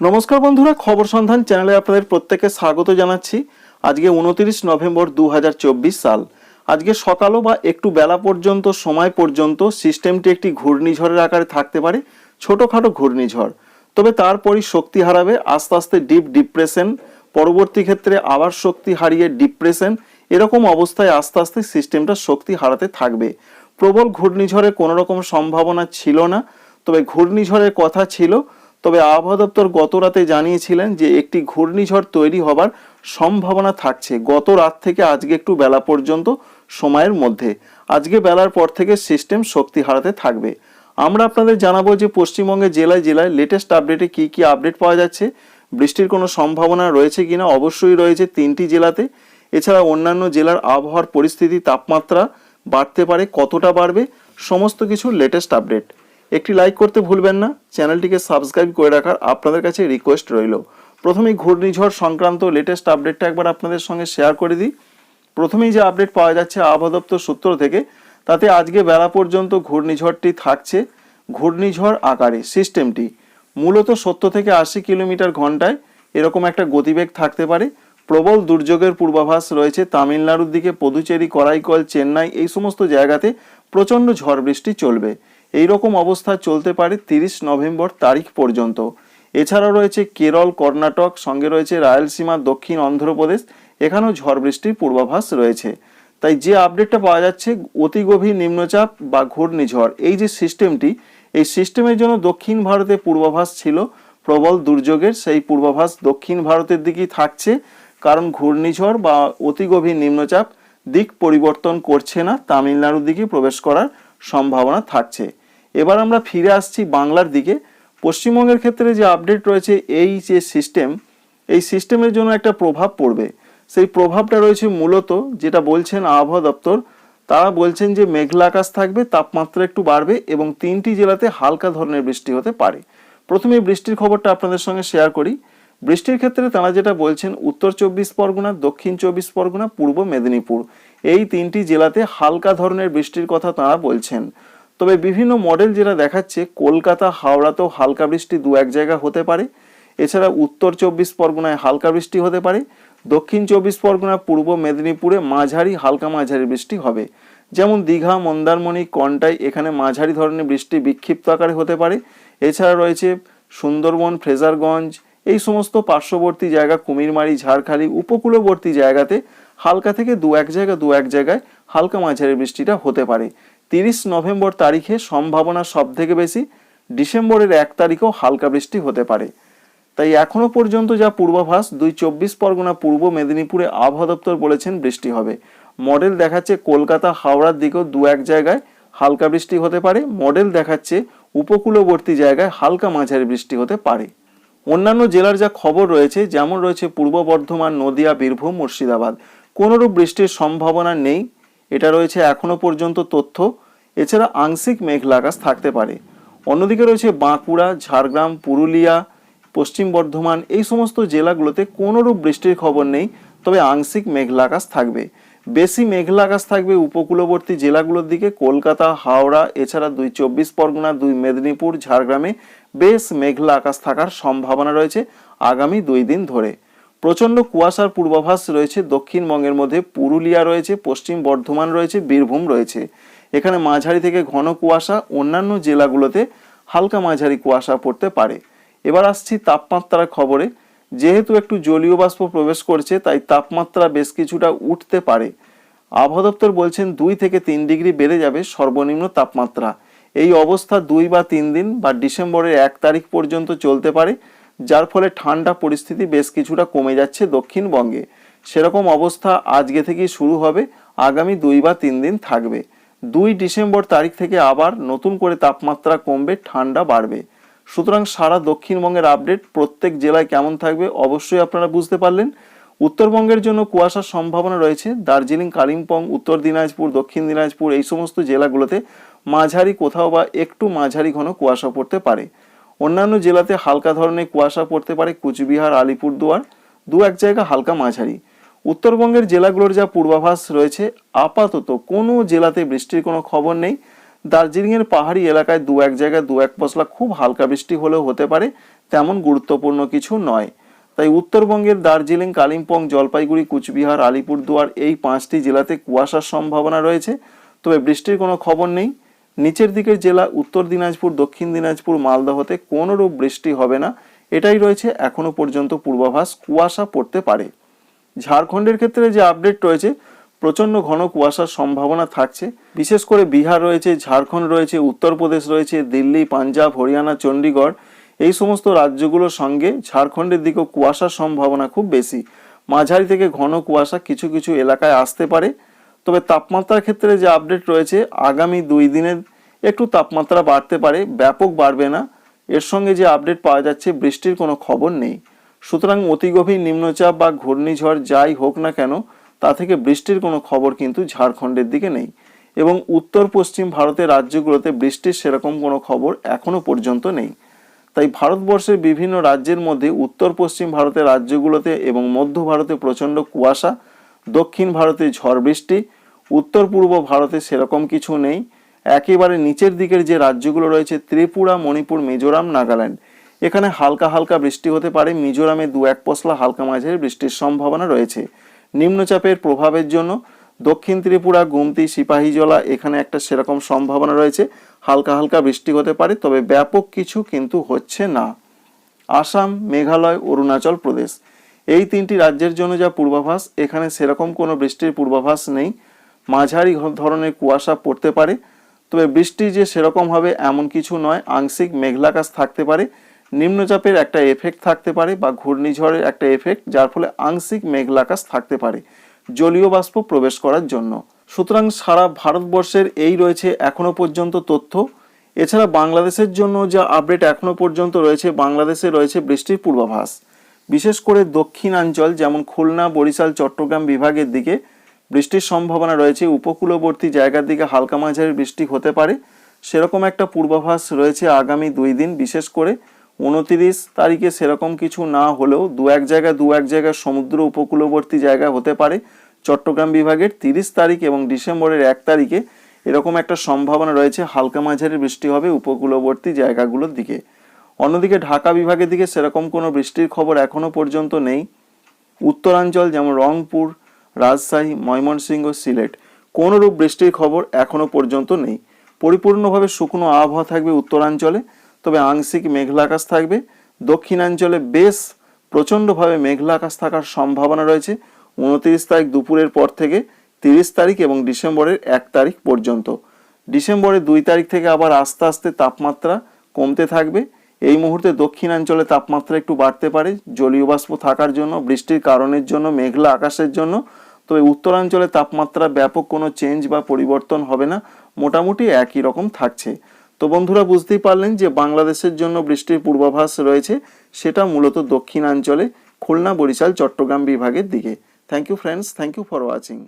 নমস্কার বন্ধুরা, খবর সন্ধান চ্যানেলে আপনাদের প্রত্যেককে স্বাগত জানাচ্ছি। আজকে উনতিরিশ নভেম্বর দু হাজার চব্বিশ সাল। আজকে সকালও বা একটু বেলা পর্যন্ত, সময় পর্যন্ত সিস্টেমটি একটি ঘূর্ণিঝড়ের আকারে থাকতে পারে, ছোটোখাটো ঘূর্ণিঝড়। তবে তারপরই শক্তি হারাবে, আস্তে আস্তে ডিপ ডিপ্রেশন, পরবর্তী ক্ষেত্রে আবার শক্তি হারিয়ে ডিপ্রেশন, এরকম অবস্থায় আস্তে আস্তে সিস্টেমটা শক্তি হারাতে থাকবে। প্রবল ঘূর্ণিঝড়ের কোনো রকম সম্ভাবনা ছিল না, তবে ঘূর্ণিঝড়ের কথা ছিল তবে আবহাওয়া দপ্তর গত রাতে জানিয়েছিলেন যে একটি ঘূর্ণিঝড় তৈরি হবার সম্ভাবনা থাকছে। গত রাত থেকে আজকে একটু বেলা পর্যন্ত সময়ের মধ্যে। আজকে বেলার পর থেকে সিস্টেম শক্তি হারাতে থাকবে। আমরা আপনাদের জানাব যে পশ্চিমবঙ্গের জেলায় জেলায় লেটেস্ট আপডেটে কি কি আপডেট পাওয়া যাচ্ছে। বৃষ্টির কোনো সম্ভাবনা রয়েছে কিনা? অবশ্যই রয়েছে তিনটি জেলাতে। এছাড়া অন্যান্য জেলার আবহাওয়ার পরিস্থিতি, তাপমাত্রা বাড়তে পারে, কতটা বাড়বে, সমস্ত কিছু লেটেস্ট আপডেট একটি লাইক করতে ভুলবেন না, চ্যানেলটিকে সাবস্ক্রাইব করে রাখার আপনাদের কাছে রিকোয়েস্ট রইল। প্রথমেই ঘূর্ণিঝড় সংক্রান্ত লেটেস্ট আপডেটটা একবার আপনাদের সঙ্গে শেয়ার করে দিই। প্রথমেই যে আপডেট পাওয়া যাচ্ছে আবহাওয়া দপ্তর সূত্র থেকে, তাতে আজকে বেলা পর্যন্ত ঘূর্ণিঝড়টি থাকছে। ঘূর্ণিঝড় আকারে সিস্টেমটি মূলত সত্তর থেকে আশি কিলোমিটার ঘন্টায় এরকম একটা গতিবেগ থাকতে পারে। প্রবল দুর্যোগের পূর্বাভাস রয়েছে তামিলনাড়ুর দিকে, পদুচেরি, করাইকল, চেন্নাই এই সমস্ত জায়গাতে প্রচণ্ড ঝড় বৃষ্টি চলবে। এই রকম অবস্থা চলতে পারে তিরিশ নভেম্বর তারিখ পর্যন্ত। এছাড়াও রয়েছে কেরল, কর্ণাটক, সঙ্গে রয়েছে রায়লসীমা, দক্ষিণ অন্ধ্রপ্রদেশ। এখানেও ঝড় বৃষ্টির পূর্বাভাস রয়েছে। তাই যে আপডেটটা পাওয়া যাচ্ছে, অতি গভীর নিম্নচাপ বা ঘূর্ণিঝড়, এই যে সিস্টেমটি, এই সিস্টেমের জন্য দক্ষিণ ভারতে পূর্বাভাস ছিল। প্রবল দুর্যোগের সেই পূর্বাভাস দক্ষিণ ভারতের দিকেই থাকছে। কারণ ঘূর্ণিঝড় বা অতি গভীর নিম্নচাপ দিক পরিবর্তন করছে না, তামিলনাড়ুর দিকে প্রবেশ করার সম্ভাবনা থাকছে। এবার আমরা ফিরে আসছি বাংলার দিকে। পশ্চিমবঙ্গের ক্ষেত্রে যে আপডেট রয়েছে এই যে সিস্টেম এই সিস্টেমের জন্য একটা প্রভাব পড়বে। সেই প্রভাবটা রয়েছে মূলত যেটা বলছেন আবহাওয়া দপ্তর, তারা বলছেন যে মেঘলা আকাশ থাকবে, তাপমাত্রা একটু বাড়বে এবং তিনটি জেলাতে হালকা ধরনের বৃষ্টি হতে পারে। প্রথমে বৃষ্টির খবরটা আপনাদের সঙ্গে শেয়ার করি। বৃষ্টির ক্ষেত্রে তারা যেটা বলছেন, উত্তর চব্বিশ পরগনা, দক্ষিণ চব্বিশ পরগনা, পূর্ব মেদিনীপুর। এই তিনটি জেলাতে হালকা ধরনের বৃষ্টির কথা তারা বলছেন। তবে বিভিন্ন মডেল যেটা দেখাচ্ছে, কলকাতা, হাওড়াতেও হালকা বৃষ্টি দু এক জায়গা হতে পারে। এছাড়া উত্তর চব্বিশ পরগনায় হালকা বৃষ্টি হতে পারে। দক্ষিণ চব্বিশ পরগনা, পূর্ব মেদিনীপুরে মাঝারি, হালকা মাঝারি বৃষ্টি হবে। যেমন দীঘা, মন্দারমণি, কন্টাই, এখানে মাঝারি ধরনের বৃষ্টি বিক্ষিপ্ত আকারে হতে পারে। এছাড়া রয়েছে সুন্দরবন, ফ্রেজারগঞ্জ, এই সমস্ত পার্শ্ববর্তী জায়গা, কুমিরমারি, ঝাড়খালি, উপকূলবর্তী জায়গাতে হালকা থেকে দু এক জায়গা, দু এক জায়গায় হালকা মাঝারি বৃষ্টিটা হতে পারে। তিরিশ নভেম্বর তারিখে সম্ভাবনা সব থেকে বেশি, ডিসেম্বরের এক তারিখেও হালকা বৃষ্টি হতে পারে। তাই এখনও পর্যন্ত যা পূর্বাভাস, দুই চব্বিশ পরগনা পূর্ব মেদিনীপুরে আবহাওয়া দপ্তর বলেছেন বৃষ্টি হবে। মডেল দেখাচ্ছে কলকাতা, হাওড়ার দিকেও দু এক জায়গায় হালকা বৃষ্টি হতে পারে। মডেল দেখাচ্ছে উপকূলবর্তী জায়গায় হালকা মাঝারি বৃষ্টি হতে পারে। অন্যান্য জেলার যা খবর রয়েছে, যেমন রয়েছে পূর্ব বর্ধমান, নদিয়া, বীরভূম, মুর্শিদাবাদ। কোনোরূপ বৃষ্টির সম্ভাবনা নেই। এটা রয়েছে এখনও পর্যন্ত তথ্য। এছাড়া আংশিক মেঘলা আকাশ থাকতে পারে। অন্যদিকে রয়েছে বাঁকুড়া, ঝাড়গ্রাম, পুরুলিয়া, পশ্চিম বর্ধমান এই সমস্ত জেলাগুলোতে কোনোরূপ বৃষ্টির খবর নেই, তবে আংশিক মেঘলা আকাশ থাকবে। বেশি মেঘলা আকাশ থাকবে উপকূলবর্তী জেলাগুলোর দিকে। কলকাতা, হাওড়া, এছাড়া দুই চব্বিশ পরগনা, দুই মেদিনীপুর, ঝাড়গ্রামে বেশ মেঘলা আকাশ থাকার সম্ভাবনা রয়েছে আগামী দুই দিন ধরে। প্রচণ্ড কুয়াশার পূর্বাভাস রয়েছে দক্ষিণবঙ্গের মধ্যে পুরুলিয়া রয়েছে, পশ্চিম বর্ধমান রয়েছে, বীরভূম রয়েছে। এখানে মাঝারি থেকে ঘন কুয়াশা, অন্যান্য জেলাগুলোতে হালকা মাঝারি কুয়াশা পড়তে পারে। এবার আসছি তাপমাত্রার খবরে। যেহেতু একটু জলীয় বাষ্প প্রবেশ করছে, তাই তাপমাত্রা বেশ কিছুটা উঠতে পারে। আবহাওয়া দপ্তর বলছেন দুই থেকে তিন ডিগ্রি বেড়ে যাবে সর্বনিম্ন তাপমাত্রা। এই অবস্থা দুই বা তিন দিন বা ডিসেম্বরের এক তারিখ পর্যন্ত চলতে পারে। যার ফলে ঠান্ডা পরিস্থিতি বেশ কিছুটা কমে যাচ্ছে দক্ষিণবঙ্গে। সেরকম অবস্থা আজকে থেকেই শুরু হবে, আগামী দুই বা তিন দিন থাকবে। দুই ডিসেম্বর তারিখ থেকে আবার নতুন করে তাপমাত্রা কমবে, ঠান্ডা বাড়বে। সুতরাং সারা দক্ষিণবঙ্গের আপডেট প্রত্যেক জেলায় কেমন থাকবে অবশ্যই আপনারা বুঝতে পারলেন। উত্তরবঙ্গের জন্য কুয়াশার সম্ভাবনা রয়েছে। দার্জিলিং, কালিম্পং, উত্তর দিনাজপুর, দক্ষিণ দিনাজপুর এই সমস্ত জেলাগুলোতে মাঝারি কোথাও বা একটু মাঝারি ঘন কুয়াশা পড়তে পারে। অন্যান্য জেলাতে হালকা ধরনের কুয়াশা পড়তে পারে কুচবিহার, আলিপুরদুয়ার, দু এক জায়গা হালকা মাঝারি। উত্তরবঙ্গের জেলাগুলোর যা পূর্বাভাস রয়েছে, আপাতত কোনো জেলাতে বৃষ্টির কোনো খবর নেই। দার্জিলিংয়ের পাহাড়ি এলাকায় দু এক জায়গায় দু এক পশলা খুব হালকা বৃষ্টি হলেও হতে পারে, তেমন গুরুত্বপূর্ণ কিছু নয়। তাই উত্তরবঙ্গের দার্জিলিং, কালিম্পং, জলপাইগুড়ি, কুচবিহার, আলিপুরদুয়ার এই পাঁচটি জেলাতে কুয়াশার সম্ভাবনা রয়েছে। তবে বৃষ্টির কোনো খবর নেই। নিচের দিকের জেলা, উত্তর দিনাজপুর, দক্ষিণ দিনাজপুর মালদহতে কোনোরূপ বৃষ্টি হবে না। এটাই রয়েছে এখনও পর্যন্ত পূর্বাভাস। কুয়াশা পড়তে পারে। ঝাড়খণ্ডের ক্ষেত্রে যে আপডেট রয়েছে, প্রচণ্ড ঘন কুয়াশার সম্ভাবনা থাকছে। বিশেষ করে বিহার রয়েছে, ঝাড়খণ্ড রয়েছে, উত্তরপ্রদেশ রয়েছে, দিল্লি, পাঞ্জাব, হরিয়ানা, চণ্ডীগড়, এই সমস্ত রাজ্যগুলোর সঙ্গে ঝাড়খণ্ডের দিকেও কুয়াশার সম্ভাবনা খুব বেশি। মাঝারি থেকে ঘন কুয়াশা কিছু কিছু এলাকায় আসতে পারে। তবে তাপমাত্রার ক্ষেত্রে যে আপডেট রয়েছে, আগামী দুই দিনের একটু তাপমাত্রা বাড়তে পারে, ব্যাপক বাড়বে না। এর সঙ্গে যে আপডেট পাওয়া যাচ্ছে, বৃষ্টির কোনো খবর নেই। সুতরাং অতি গভীর নিম্নচাপ বা ঘূর্ণিঝড় যাই হোক না কেন, তা থেকে বৃষ্টির কোনো খবর কিন্তু ঝাড়খণ্ডের দিকে নেই। এবং উত্তর পশ্চিম ভারতের রাজ্যগুলোতে বৃষ্টির সেরকম কোনো খবর এখনও পর্যন্ত নেই। তাই ভারতবর্ষের বিভিন্ন রাজ্যের মধ্যে উত্তর পশ্চিম ভারতের রাজ্যগুলোতে এবং মধ্য ভারতে প্রচণ্ড কুয়াশা, দক্ষিণ ভারতে ঝড় বৃষ্টি উত্তর পূর্ব ভারতে সেরকম কিছু নেই। একেবারে নিচের দিকের যে রাজ্যগুলো রয়েছে, ত্রিপুরা, মণিপুর, মিজোরাম, নাগাল্যান্ড। এখানে হালকা হালকা বৃষ্টি হতে পারে। মিজোরামে দু এক পশলা হালকা মাঝারি বৃষ্টির সম্ভাবনা রয়েছে। নিম্নচাপের প্রভাবের জন্য দক্ষিণ ত্রিপুরা, গুমতি, সিপাহীজলা এখানে একটা সেরকম সম্ভাবনা রয়েছে। হালকা হালকা বৃষ্টি হতে পারে, তবে ব্যাপক কিছু কিন্তু হচ্ছে না। আসাম, মেঘালয়, অরুণাচল প্রদেশ। এই তিনটি রাজ্যের জন্য যা পূর্বাভাস, এখানে সেরকম কোনো বৃষ্টির পূর্বাভাস নেই। মাঝারি ধরনের কুয়াশা পড়তে পারে, তবে বৃষ্টি যে সেরকম হবে এমন কিছু নয়, আংশিক মেঘলাকাশ থাকতে পারে, নিম্নচাপের একটা এফেক্ট থাকতে পারে বা ঘূর্ণিঝড়ের একটা এফেক্ট যার ফলে আংশিক মেঘলাকাশ থাকতে পারে, জলীয় বাষ্প প্রবেশ করার জন্য। সুতরাং সারা ভারতবর্ষের এই রয়েছে এখনও পর্যন্ত তথ্য। এছাড়া বাংলাদেশের জন্য যা আপডেট এখনও পর্যন্ত রয়েছে, বাংলাদেশে রয়েছে বৃষ্টির পূর্বাভাস। বিশেষ করে দক্ষিণাঞ্চল, যেমন খুলনা, বরিশাল, চট্টগ্রাম বিভাগের দিকে বৃষ্টির সম্ভাবনা রয়েছে। উপকূলবর্তী জায়গার দিকে হালকা মাঝারি বৃষ্টি হতে পারে। সেরকম একটা পূর্বাভাস রয়েছে আগামী দুই দিন। বিশেষ করে উনতিরিশ তারিখে সেরকম কিছু না হলেও দু এক জায়গায় দু এক জায়গায় সমুদ্র উপকূলবর্তী জায়গা হতে পারে। চট্টগ্রাম বিভাগের তিরিশ তারিখ এবং ডিসেম্বরের এক তারিখে এরকম একটা সম্ভাবনা রয়েছে। হালকা মাঝারি বৃষ্টি হবে উপকূলবর্তী জায়গাগুলোর দিকে। অন্যদিকে ঢাকা বিভাগের দিকে সেরকম কোনো বৃষ্টির খবর এখনও পর্যন্ত নেই। উত্তরাঞ্চল যেমন রংপুর রাজশাহী, ময়মনসিংহ, সিলেট। কোনোরূপ বৃষ্টির খবর এখনও পর্যন্ত নেই। পরিপূর্ণভাবে শুকনো আবহাওয়া থাকবে উত্তরাঞ্চলে, তবে আংশিক মেঘলা আকাশ থাকবে। দক্ষিণাঞ্চলে বেশ প্রচণ্ডভাবে মেঘলা আকাশ থাকার সম্ভাবনা রয়েছে। উনত্রিশ তারিখ দুপুরের পর থেকে তিরিশ তারিখ এবং ডিসেম্বরের এক তারিখ পর্যন্ত। ডিসেম্বরের দুই তারিখ থেকে আবার আস্তে আস্তে তাপমাত্রা কমতে থাকবে। এই মুহূর্তে দক্ষিণাঞ্চলে তাপমাত্রা একটু বাড়তে পারে। জলীয় বাষ্প থাকার জন্য, বৃষ্টির কারণের জন্য, মেঘলা আকাশের জন্য তবে উত্তরাঞ্চলে তাপমাত্রা ব্যাপক কোনো চেঞ্জ বা পরিবর্তন হবে না, মোটামুটি একই রকম থাকছে। তো বন্ধুরা, বুঝতেই পারলেন যে বাংলাদেশের জন্য বৃষ্টির পূর্বাভাস রয়েছে, সেটা মূলত দক্ষিণাঞ্চলে, খুলনা, বরিশাল, চট্টগ্রাম বিভাগের দিকে। Thank you friends thank you for watching